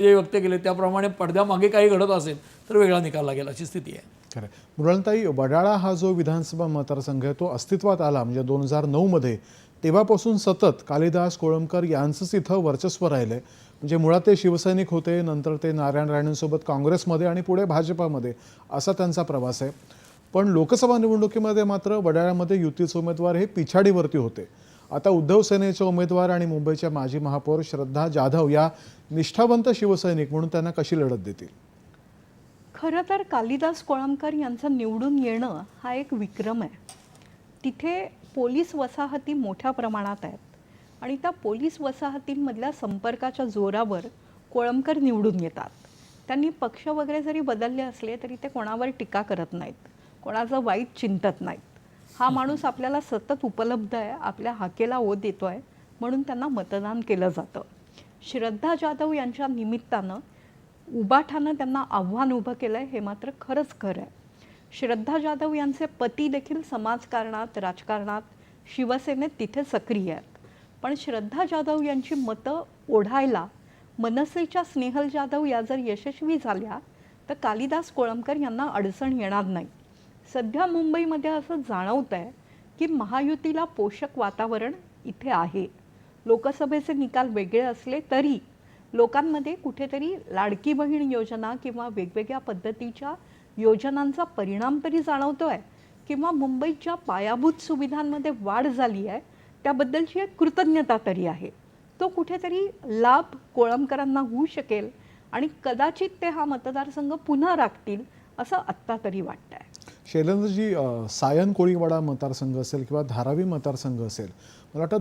जे व्यक्त केले त्याप्रमाणे पडद्यामागे काही घडत असेल तर वेगळा निकाल लागेल अशी स्थिती आहे. खरं मृणालताई वडाळा हा जो विधानसभा मतदारसंघ आहे तो अस्तित्वात आला म्हणजे दोन हजार नऊमध्ये तेव्हापासून सतत कालिदास कोळंबकर यांचंच इथं वर्चस्व राहिलं आहे म्हणजे मुळात ते शिवसैनिक होते नंतर ते नारायण राणेंसोबत काँग्रेसमध्ये आणि पुढे भाजपामध्ये असा त्यांचा प्रवास आहे. पण लोकसभा निवडणुकीमध्ये मात्र वडाळ्यामध्ये युतीचे उमेदवार हे पिछाडीवरती होते. आता उद्धव सेनेचे उमेदवार आणि मुंबईच्या माजी महापौर श्रद्धा जाधव या निष्ठावंत शिवसैनिक म्हणून त्यांना कशी लढत देतील? खरं तर कालिदास कोळंबकर यांचं निवडून येणं हा एक विक्रम आहे. तिथे पोलीस वसाहती मोठ्या प्रमाणात आहेत आणि त्या पोलीस वसाहतींमधल्या संपर्काच्या जोरावर कोळंबकर निवडून येतात. त्यांनी पक्ष वगैरे जरी बदलले असले तरी ते कोणावर टीका करत नाहीत. कोणाचं वाईट चिंतत नाहीत. हा माणूस आपल्याला सतत उपलब्ध आहे आपल्या हाकेला ओ देतो आहे म्हणून त्यांना मतदान केलं जातं. श्रद्धा जाधव यांच्या निमित्तानं उबाठानं त्यांना आव्हान उभं केलं आहे हे मात्र खरंच खरं आहे. श्रद्धा जाधव यांचे पती देखील समाजकारणात राजकारणात शिवसेनेत तिथे सक्रिय आहेत. पण श्रद्धा जाधव यांची मतं ओढायला मनसेच्या स्नेहल जाधव या जर यशस्वी झाल्या तर कालिदास कोळंबकर यांना अडचण येणार नाही. सध्या मुंबईमध्ये असं जाणवत आहे की महायुतीला पोषक वातावरण इथे आहे. लोकसभेचे निकाल वेगळे असले तरी लोकांमध्ये कुठेतरी लाडकी बहीण योजना किंवा वेगवेगळ्या पद्धतीच्या योजनांचा परिणाम तरी जाणवतो आहे किंवा मुंबईत ज्या पायाभूत सुविधांमध्ये वाढ झाली आहे त्याबद्दलची एक कृतज्ञता तरी आहे. तो कुठेतरी लाभ कोळंबकरांना होऊ शकेल आणि कदाचित ते हा मतदारसंघ पुन्हा राखतील असं आत्ता तरी वाटतंय. शैलेंद्रजी सायन कोळीवाडा मतदारसंघ असेल किंवा धारावी मतदारसंघ असेल मला वाटतं